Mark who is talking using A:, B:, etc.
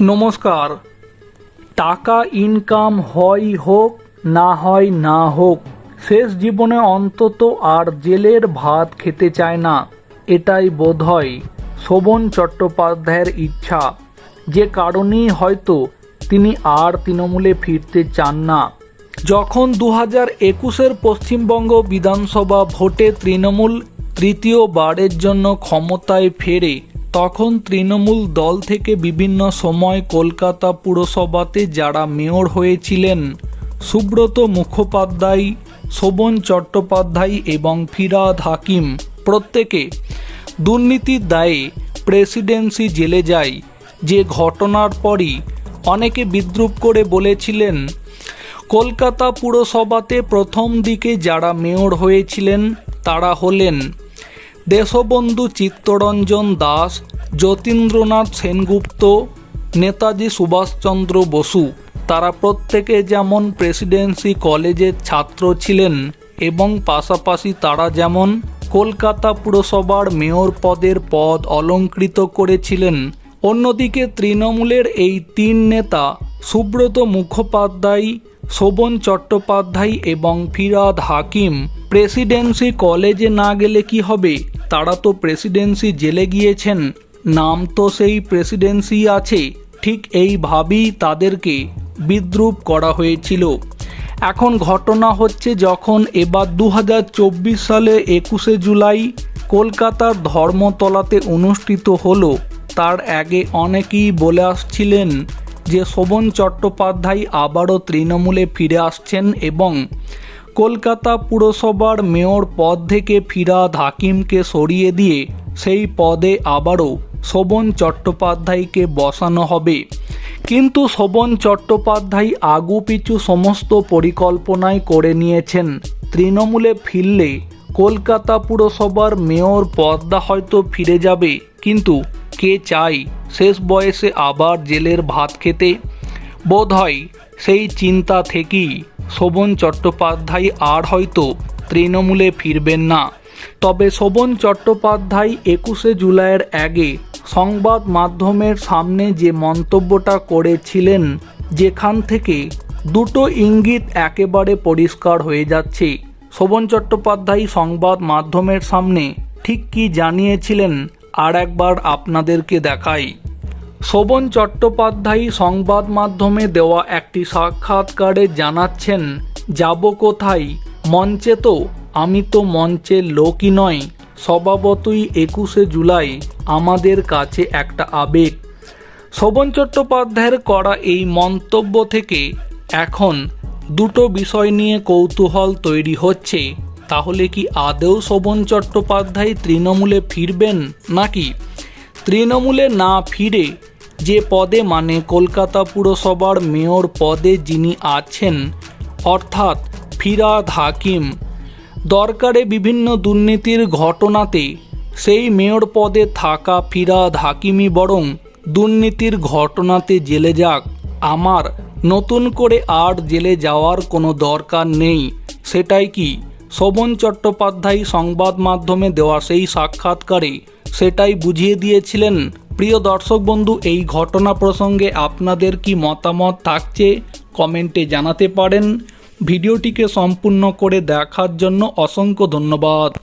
A: নমস্কার। টাকা ইনকাম হয় হোক, না হয় না হোক, শেষ জীবনে অন্তত আর জেলের ভাত খেতে চায় না, এটাই বোধহয় শোভন চট্টোপাধ্যায়ের ইচ্ছা। যে কারণেই হয়তো তিনি আর তৃণমূলে ফিরতে চান না। যখন দু হাজার একুশের পশ্চিমবঙ্গ বিধানসভা ভোটে তৃণমূল তৃতীয়বারের জন্য ক্ষমতায় ফেরে তখন তৃণমূল দল থেকে বিভিন্ন সময় কলকাতা পুরসভাতে যারা মেয়র হয়েছিলেন, সুব্রত মুখোপাধ্যায়, শোভন চট্টোপাধ্যায় এবং ফিরাদ হাকিম, প্রত্যেকে দুর্নীতির দায়ে প্রেসিডেন্সি জেলে যায়। যে ঘটনার পরই অনেকে বিদ্রুপ করে বলেছিলেন, কলকাতা পুরসভাতে প্রথম দিকে যারা মেয়র হয়েছিলেন, তারা হলেন দেশবন্ধু চিত্তরঞ্জন দাস, যতীন্দ্রনাথ সেনগুপ্ত, নেতাজি সুভাষচন্দ্র বসু, তারা প্রত্যেকে যেমন প্রেসিডেন্সি কলেজের ছাত্র ছিলেন এবং পাশাপাশি তারা যেমন কলকাতা পুরসভার মেয়র পদের পদ অলঙ্কৃত করেছিলেন। অন্যদিকে তৃণমূলের এই তিন নেতা সুব্রত মুখোপাধ্যায় শোভন চট্টোপাধ্যায় এবং ফিরাদ হাকিম প্রেসিডেন্সি কলেজে না গেলে কি হবে? তারা তো প্রেসিডেন্সি জেলে গিয়েছেন। নাম তো সেই প্রেসিডেন্সি আছে। ঠিক এইভাবেই তাদেরকে বিদ্রুপ করা হয়েছিল। এখন ঘটনা হচ্ছে যখন এবার দু হাজার চব্বিশ সালে একুশে জুলাই কলকাতার ধর্মতলাতে অনুষ্ঠিত হলো, তার আগে অনেকেই বলে আসছিলেন যে শোভন চট্টোপাধ্যায় আবারও তৃণমূলে ফিরে আসছেন এবং কলকাতা পুরসভার মেয়র পদ থেকে ফিরাদ হাকিমকে সরিয়ে দিয়ে সেই পদে আবারও শোভন চট্টোপাধ্যায়কে বসানো হবে। কিন্তু শোভন চট্টোপাধ্যায় আগু পিছু সমস্ত পরিকল্পনাই করে নিয়েছেন। তৃণমূলে ফিরলে কলকাতা পুরসভার মেয়র পদটা হয়তো ফিরে যাবে, কিন্তু কে চাই। শেষ বয়সে আবার জেলের ভাত খেতে। বোধ হয় সেই চিন্তা থেকেই শোভন চট্টোপাধ্যায় আর হয়তো তৃণমূলে ফিরবেন না। তবে শোভন চট্টোপাধ্যায় একুশে জুলাইয়ের আগে সংবাদ মাধ্যমের সামনে যে মন্তব্যটা করেছিলেন, যেখান থেকে দুটো ইঙ্গিত একেবারে পরিষ্কার হয়ে যাচ্ছে। শোভন চট্টোপাধ্যায় সংবাদ মাধ্যমের সামনে ঠিক কি জানিয়েছিলেন আর একবার আপনাদেরকে দেখাই। শোভন চট্টোপাধ্যায় সংবাদ মাধ্যমে দেওয়া একটি সাক্ষাৎকারে জানাচ্ছেন, যাব কোথায়? মঞ্চে তো? আমি তো মঞ্চের লোকই নয় স্বভাবতই একুশে জুলাই। আমাদের কাছে একটা আবেগ। শোভন চট্টোপাধ্যায়ের করা এই মন্তব্য থেকে এখন দুটো বিষয় নিয়ে কৌতূহল তৈরি হচ্ছে। তাহলে কি আদৌ শোভন চট্টোপাধ্যায় তৃণমূলে ফিরবেন নাকি? তৃণমূলে না ফিরে যে পদে মানে কলকাতা পুরসভার মেয়র পদে যিনি আছেন, অর্থাৎ ফিরাদ হাকিম। দরকারে বিভিন্ন দুর্নীতির ঘটনাতে সেই মেয়র পদে থাকা ফিরাদ হাকিমই বরং দুর্নীতির ঘটনাতে জেলে যাক। আমার নতুন করে আর জেলে যাওয়ার কোনো দরকার নেই। সেটাই কি? শোভন চট্টোপাধ্যায় সংবাদ মাধ্যমে দেওয়া সেই সাক্ষাৎকারে সেটাই বুঝিয়ে দিয়েছিলেন, প্রিয় দর্শক বন্ধু, এই ঘটনা প্রসঙ্গে আপনাদের কি মতামত থাকছে কমেন্টে জানাতে পারেন। ভিডিওটিকে সম্পূর্ণ করে দেখার জন্য অসংখ্য ধন্যবাদ।